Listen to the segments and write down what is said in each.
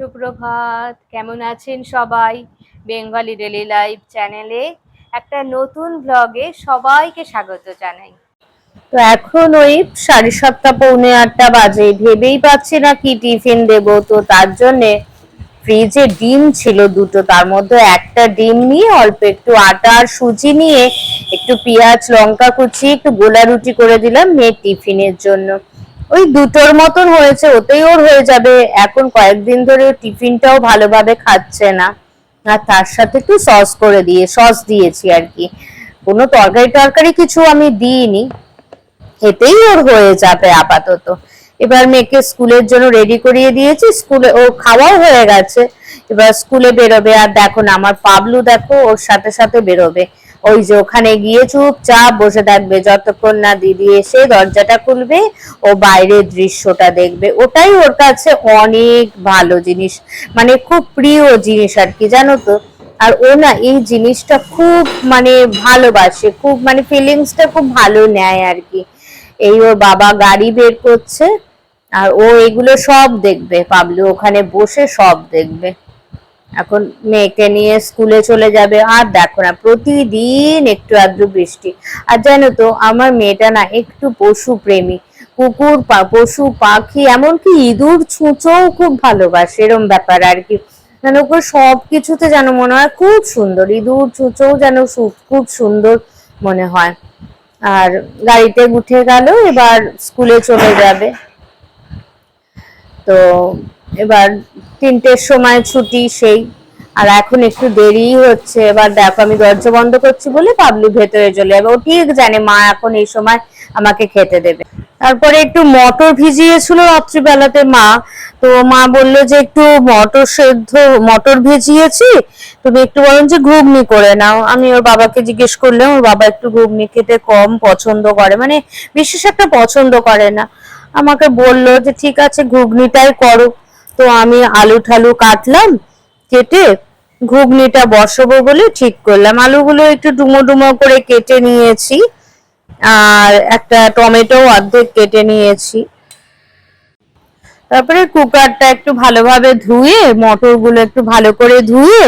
সুপ্রভাত। কেমন আছেন সবাই? বেঙ্গলি ডেলি লাইভ চ্যানেলে একটা নতুন ব্লগে সবাইকে স্বাগত জানাই। তো এখন ওই সাড়ে সাতটা, পৌনে আটটা বাজে। ভেবেই পাচ্ছি না কি টিফিন দেব। তো তার জন্যে ফ্রিজে ডিম ছিল দুটো। তার মধ্যে একটা ডিম নিয়ে অল্প একটু আটা আর সুজি নিয়ে একটু পেঁয়াজ, লঙ্কা কুচি, একটু গোলা রুটি করে দিলাম মেয়ের টিফিনের জন্য। ওই দুটোর মতন হয়েছে, ওতেই ওর হয়ে যাবে। এখন কয়েকদিন ধরে টিফিনটাও ভালোভাবে খাচ্ছে না। আর তার সাথে একটু সস করে দিয়ে, সস দিয়েছি আর কি। কোনো তরকারি টরকারি কিছু আমি দিইনি। এতেই ওর হয়ে যাবে আপাতত। এবার মেয়েকে স্কুলের জন্য রেডি করিয়ে দিয়েছি। স্কুলে ও খাওয়াও হয়ে গেছে। এবার স্কুলে বেরোবে। আর দেখো না, আমার পাবলু দেখো, ওর সাথে সাথে বেরোবে। ওই যে ওখানে গিয়ে চুপচাপ বসে থাকবে। যতক্ষণ না দিদি এসে দরজাটা খুলবে, ও বাইরের দৃশ্যটা দেখবে। ওটাই ওর কাছে অনেক ভালো জিনিস। মানে খুব প্রিয় জিনিস আর কি, জানো তো? আর ও না এই জিনিসটা খুব মানে ভালোবাসে, খুব মানে ফিলিংসটা খুব ভালো নেয় আর কি। এই ওর বাবা গাড়ি বের করছে, আর ও এগুলো সব দেখবে, পাবলু। ওখানে বসে সব দেখবে। এখন মেয়েকে নিয়ে স্কুলে চলে যাবে। আর দেখো না, প্রতিদিন একটু আধটু বৃষ্টি। আর জানো তো, আমার মেয়েটা না একটু পশু প্রেমী। কুকুর পশু, পাখি, এমনকি ইঁদুর ছুঁচোও খুব ভালোবাসে। এরম ব্যাপার আর কি। যেন ওকে সব কিছুতে যেন মনে হয় খুব সুন্দর। ইঁদুর ছুঁচোও যেন খুব সুন্দর মনে হয়। আর গাড়িতে উঠে গেল, এবার স্কুলে চলে যাবে। তো এবার তিনটের সময় ছুটি সেই। আর এখন একটু দেরি হচ্ছে, এবার দেখো আমি দরজা বন্ধ করছি বলে পাবলু ভেতরে চলে যাবে। ও ঠিক জানে মা এখন এই সময় আমাকে খেতে দেবে। তারপরে একটু মটর ভিজিয়েছিল রাত্রিবেলাতে মা। তো মা বলল যে একটু মটর সেদ্ধ, মটর ভিজিয়েছি, তুমি একটু বরঞ্চ ঘুগনি করে নাও। আমি ওর বাবাকে জিজ্ঞেস করলাম, ওর বাবা একটু ঘুগনি খেতে কম পছন্দ করে মানে বিশেষ একটা পছন্দ করে না। আমাকে বলল যে ঠিক আছে, ঘুগনিটাই করো। তো আমি আলু ঠালু কাটলাম, কেটে ঘুগনিটা বসাবো বলে ঠিক করলাম। আলুগুলো একটু ডুমো ডুমো করে কেটে নিয়েছি, আর একটা টমেটো অর্ধেক কেটে নিয়েছি। তারপরে কুকারটা একটু ভালোভাবে ধুয়ে, মটরগুলো একটু ভালো করে ধুয়ে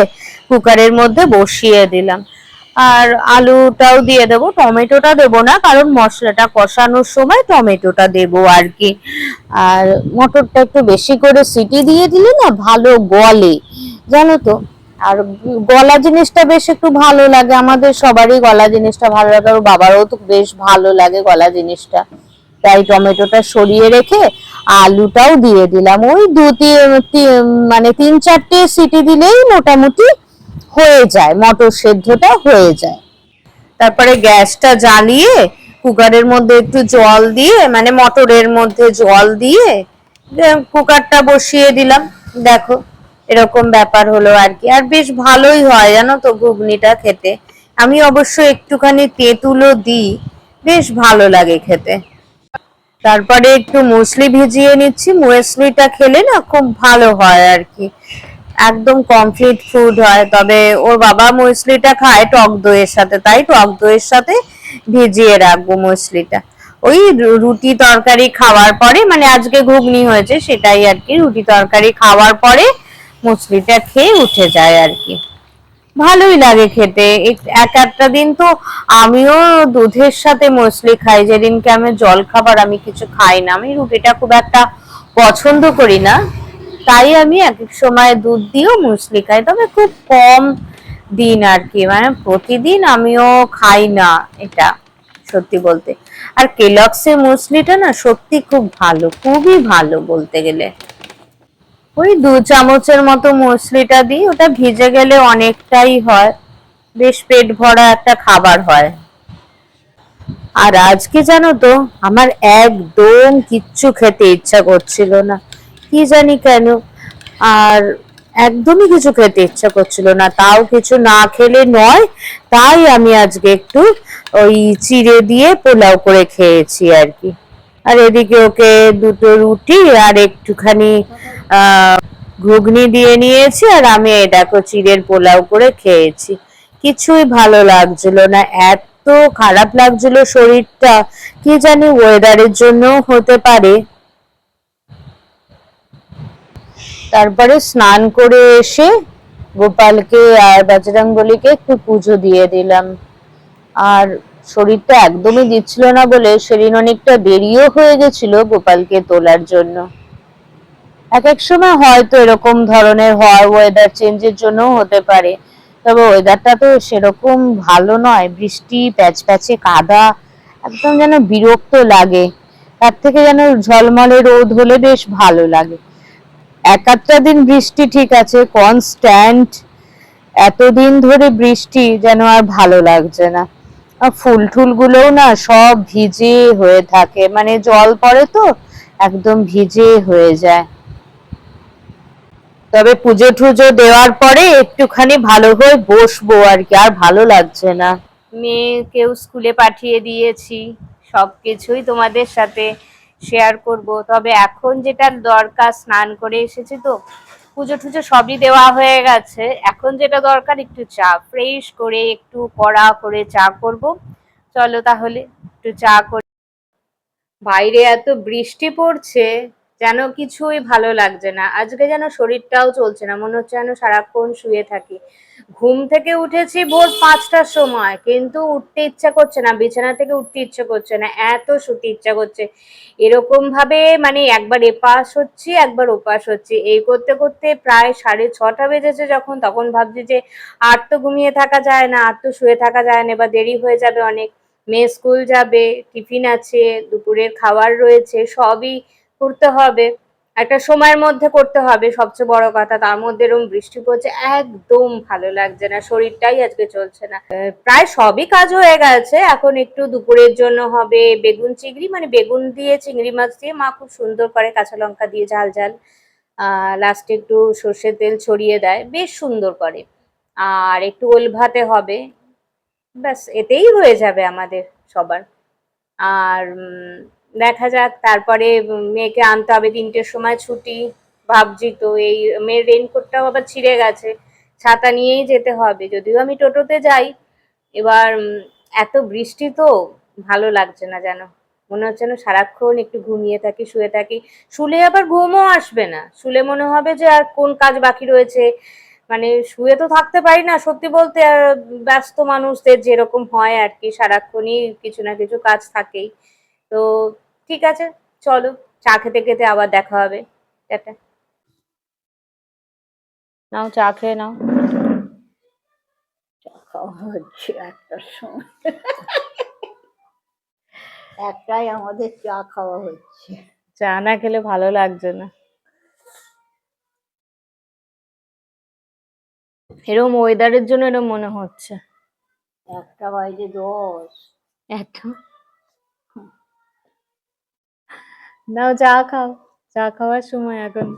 কুকারের মধ্যে বসিয়ে দিলাম। আর আলুটাও দিয়ে দেবো, টমেটোটা দেবো না, কারণ মশলাটা কষানোর সময় টমেটোটা দেবো আর কি। আর মটরটা একটু বেশি করে সিটি দিয়ে দিলে না ভালো গলে, জানো তো? আর গলা জিনিসটা বেশ একটু ভালো লাগে, আমাদের সবারই গলা জিনিসটা ভালো লাগে আর বাবারও তো বেশ ভালো লাগে গলা জিনিসটা। তাই টমেটোটা সরিয়ে রেখে আলুটাও দিয়ে দিলাম। ওই দু তিন- মানে তিন চারটে সিটি দিলেই মোটামুটি হয়ে যায়, মটর সেদ্ধটা হয়ে যায়। তারপরে গ্যাসটা জ্বালিয়ে কুকারের মধ্যে একটু জল দিয়ে মানে মটরের মধ্যে জল দিয়ে কুকারটা বসিয়ে দিলাম। দেখো, এরকম ব্যাপার হলো আর কি। আর বেশ ভালোই হয় জানো তো ঘুগনিটা খেতে। আমি অবশ্য একটুখানি তেঁতুলও দিই, বেশ ভালো লাগে খেতে। তারপরে একটু মুসলি ভিজিয়ে নিচ্ছি, মুসলিটা খেলে না খুব ভালো হয় আর কি। একদম কমপ্লিট ফুড হয়। তবে ওর বাবা মুসলিটা খায় টক দইয়ের সাথে, তাই টক দইয়ের সাথে ভিজিয়ে রাখব মুসলিটা। ওই রুটি তরকারি খাওয়ার পরে মানে আজকে ঘুগনি হয়েছে সেটাই আর কি, রুটি তরকারি খাওয়ার পরে মুসলিটা খেয়ে উঠে যায় আর কি। ভালোই লাগে খেতে। এক- এক একটা দিন তো আমিও দুধের সাথে মুসলি খাই। যেদিনকে আমি জল খাবার আমি কিছু খাই না। আমি রুটিটা খুব একটা পছন্দ করি না। তাই আমি এক এক সময় দুধ দিয়েও মুসলি খাই। তবে খুব কম দিন আর কি মানে প্রতিদিন আমিও খাই না এটা, সত্যি বলতে। আর কেলক্সের মুসলিটা না সত্যি খুব ভালো, খুবই ভালো বলতে গেলে। ওই দু চামচের মতো মুসলিটা দিই, ওটা ভিজে গেলে অনেকটাই হয়। বেশ পেট ভরা একটা খাবার হয়। আর আজকে জানো তো, আমার একদম কিচ্ছু খেতে ইচ্ছা করছিল না। কি জানি কেন। আর একদমই কিছু খেতে ইচ্ছা করছিল না, তাও কিছু না খেলে নয়, তাই আমি আজকে একটু ওই চিড়ে দিয়ে পোলাও করে খেয়েছি আর কি। আর এদিকে ওকে দুটো রুটি আর একটুখানি ঘুগনি দিয়ে নিয়েছি আর আমি এই দেখো চিড়ের পোলাও করে খেয়েছি। কিছুই ভালো লাগছিল না, এত খারাপ লাগছিল শরীরটা, কি জানি ওয়েদারের জন্য হতে পারে। তারপরে স্নান করে এসে গোপালকে আর বজরঙ্গলিকে একটু পুজো দিয়ে দিলাম। আর শরীরটা একদমই দিচ্ছিল না বলে সেদিন অনেকটা দেরিও হয়ে গেছিল গোপালকে তোলার জন্য। এক এক সময় হয়তো এরকম ধরনের হয় ওয়েদার চেঞ্জের জন্য হতে পারে। তবে ওয়েদারটা তো সেরকম ভালো নয়, বৃষ্টি প্যাচ প্যাচে কাদা, একদম যেন বিরক্ত লাগে। তার থেকে যেন ঝলমলে রোদ হলে বেশ ভালো লাগে। এক একটা দিন বৃষ্টি ঠিক আছে কনস্ট্যান্ট এতদিন ধরে বৃষ্টি যেন আর ভালো লাগছে না। ফুল টুল গুলোও না সব ভিজে হয়ে থাকে মানে জল পড়ে তো, একদম ভিজে হয়ে যায়। তবে পুজো টুজো দেওয়ার পরে একটুখানি ভালো হয়ে বসবো আর কি, আর ভালো লাগছে না। মেয়েকেও স্কুলে পাঠিয়ে দিয়েছি, সবকিছুই তোমাদের সাথে। শেয়ার করব। তবে এখন যেটা দরকার, স্নান করে এসেছি তো, পুজো টুজো সবই দেওয়া হয়ে গেছে। এখন যেটা দরকার, একটু চা ফ্রেশ করে একটু কড়া করে চা করব। চলো তাহলে, একটু চা করে। বাইরে এত বৃষ্টি পড়ছে। যেন কিছুই ভালো লাগছে না। আজকে যেন শরীরটাও চলছে না, মনে হচ্ছে যেন সারাক্ষণ শুয়ে থাকি। ঘুম থেকে উঠেছি ভোর পাঁচটার সময়, কিন্তু উঠতে ইচ্ছা করছে না, বিছানা থেকে উঠতে ইচ্ছে করছে না, এত শুতে ইচ্ছা করছে। এরকম ভাবে মানে একবার এপাশ হচ্ছি, একবার ওপাশ হচ্ছি। এই করতে করতে প্রায় সাড়ে ছটা বেজেছে যখন, তখন ভাবছি যে আর তো ঘুমিয়ে থাকা যায় না, আর তো শুয়ে থাকা যায় না বা দেরি হয়ে যাবে অনেক। মেয়ে স্কুল যাবে, টিফিন আছে, দুপুরের খাবার রয়েছে, সবই করতে হবে, একটা সময়ের মধ্যে করতে হবে সবচেয়ে বড় কথা। তার মধ্যে এরকম বৃষ্টি পড়ছে, একদম ভালো লাগছে না, শরীরটাই আজকে চলছে না। প্রায় সবই কাজ হয়ে গেছে, এখন একটু দুপুরের জন্য হবে বেগুন চিংড়ি মানে বেগুন দিয়ে চিংড়ি মাছ দিয়ে, মা খুব সুন্দর করে কাঁচা লঙ্কা দিয়ে ঝাল ঝাল লাস্টে একটু সর্ষের তেল ছড়িয়ে দেয়, বেশ সুন্দর করে। আর একটু ওল ভাতে হবে, ব্যাস, এতেই হয়ে যাবে আমাদের সবার। আর দেখা যাক, তারপরে মেয়েকে আনতে হবে তিনটের সময় ছুটি, ভাবছি তো এই মেয়ের রেনকোটটাও আবার ছিঁড়ে গেছে, ছাতা নিয়েই যেতে হবে, যদিও আমি টোটোতে যাই। এবার এত বৃষ্টি তো, ভালো লাগছে না যেন, মনে হচ্ছে না সারাক্ষণ একটু ঘুমিয়ে থাকি, শুয়ে থাকি, শুলে আবার ঘুমও আসবে না, শুলে মনে হবে যে আর কোন কাজ বাকি রয়েছে মানে শুয়ে তো থাকতে পারি না, সত্যি বলতে, আর ব্যস্ত মানুষদের যেরকম হয় আর কি, সারাক্ষণই কিছু না কিছু কাজ থাকেই, তো ঠিক আছে চলো চা খেতে খেতে আবার দেখা হবে টাটা। নাও চা খেয়ে নাও। চা খাওয়া হচ্ছে একটার সময়। একটাই আমাদের চা খাওয়া হচ্ছে। চা না খেলে ভালো লাগছে না। এরকম ওয়েদারের জন্য এরকম মনে হচ্ছে। একটা বাইরে দশ। এত নাও চা খাও, চা খাওয়ার সময় এখন।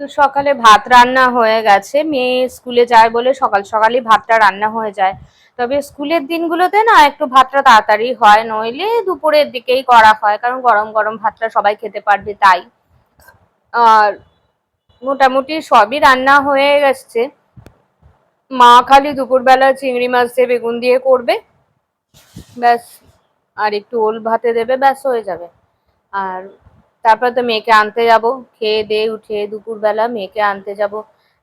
তো সকালে ভাত রান্না হয়ে গেছে, মেয়ে স্কুলে যায় বলে সকাল সকালই ভাতটা রান্না হয়ে যায়। তবে স্কুলের দিনগুলোতে না একটু ভাতটা তাড়াতাড়ি হয়, নইলে দুপুরের দিকেই করা হয়, কারণ গরম গরম ভাতটা সবাই খেতে পারবে তাই। আর মোটামুটি সবই রান্না হয়ে গেছে। মা খালি দুপুরবেলা চিংড়ি মাছ দিয়ে বেগুন দিয়ে করবে। ব্যাস, আর একটু ওল ভাতে দেবে, ব্যাস হয়ে যাবে। আর তারপর তো মেয়েকে আনতে যাব, খেয়ে দিয়ে উঠে দুপুরবেলা মেয়েকে আনতে যাব।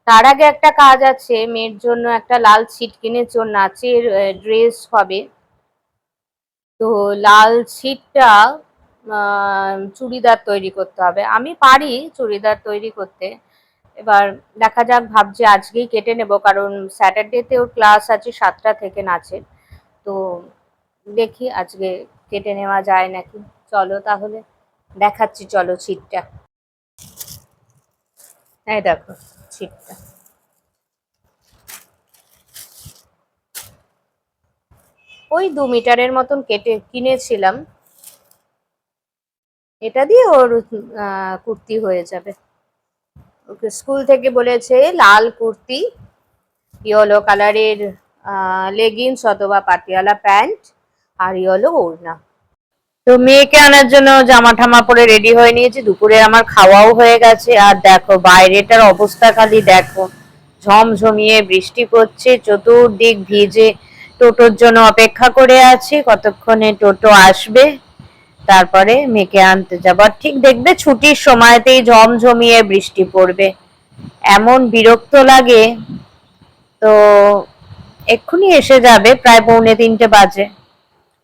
তার আগে একটা কাজ আছে, মেয়ের জন্য একটা লাল ছিট কিনেছি, ওর নাচের ড্রেস হবে। তো লাল ছিটটা চুড়িদার তৈরি করতে হবে। আমি পারি চুড়িদার তৈরি করতে। এবার দেখা যাক, ভাবছি আজকেই কেটে নেব, কারণ স্যাটারডেতে ওর ক্লাস আছে সাতটা থেকে নাচের। তো দেখি, আজকে কেটে নেওয়া যায় নাকি? চলো তাহলে, দেখাচ্ছি, চলো ছিটটা। এই দেখো, ছিটটা। ওই দু মিটারের মতন কেটে কিনেছিলাম। এটা দিয়ে ওর কুর্তি হয়ে যাবে। ওকে স্কুল থেকে বলেছে, লাল কুর্তি, ইয়েলো কালারের লেগিংস অথবা পাটিয়ালা প্যান্ট। আর ইয়েলো ওড়না। তো মেয়েকে আনার জন্য জামা ঠামা পরে রেডি হয়ে নিয়েছি, দুপুরে আমার খাওয়াও হয়ে গেছে। আর দেখো, বাইরেটার অবস্থা খালি দেখো। ঝমঝমিয়ে বৃষ্টি পড়ছে, চতুর্দিক ভিজে। টোটোর জন্য অপেক্ষা করে আছি, কতক্ষণে টোটো আসবে, তারপরে মেয়েকে আনতে যাব। আর ঠিক দেখবে, ছুটির সময়তেই ঝমঝমিয়ে বৃষ্টি পড়বে। এমন বিরক্ত লাগে। তো এক্ষুনি এসে যাবে, প্রায় পৌনে তিনটে বাজে।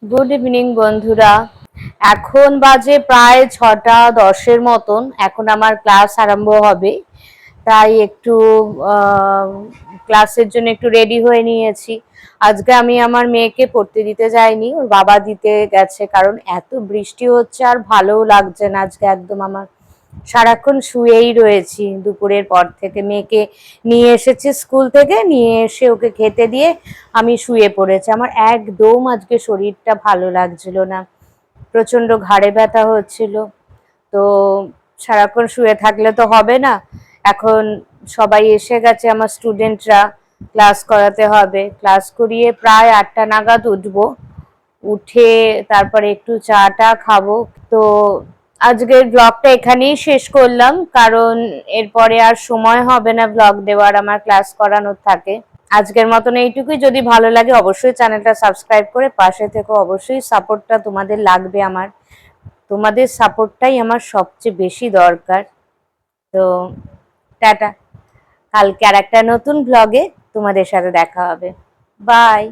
গুড ইভিনিং বন্ধুরা। এখন বাজে প্রায় ছটা দশের মতন। এখন আমার ক্লাস আরম্ভ হবে। তাই একটু ক্লাসের জন্য একটু রেডি হয়ে নিয়েছি। আজকে আমি আমার মেয়েকে পড়তে দিতে যাইনি। ওর বাবা দিতে গেছে কারণ এত বৃষ্টি হচ্ছে আর ভালোও লাগছে না আজকে একদম আমার। সারাক্ষণ শুয়েই রয়েছি। দুপুরের পর থেকে মেয়েকে নিয়ে এসেছি স্কুল থেকে। নিয়ে এসে ওকে খেতে দিয়ে আমি শুয়ে পড়েছি। আমার একদম আজকে শরীরটা ভালো লাগছিল না। প্রচণ্ড ঘাড়ে ব্যথা হচ্ছিল। তো সারাক্ষণ শুয়ে থাকলে তো হবে না। এখন সবাই এসে গেছে আমার স্টুডেন্টরা ক্লাস করাতে হবে। ক্লাস করিয়ে প্রায় আটটা নাগাদ উঠবো। উঠে তারপরে একটু চাটা খাব। তো আজকের ব্লগটা এখানেই শেষ করলাম, কারণ এরপরে আর সময় হবে না ব্লগ দেওয়ার, আমার ক্লাস করানোর থাকে। আজকের মতন এইটুকুই, যদি ভালো লাগে অবশ্যই চ্যানেলটা সাবস্ক্রাইব করে পাশে থেকো, অবশ্যই সাপোর্টটা তোমাদের লাগবে আমার। তোমাদের সাপোর্টটাই আমার সবচেয়ে বেশি দরকার। তো, টাটা। কালকে আর একটা নতুন ব্লগে তোমাদের সাথে দেখা হবে। বাই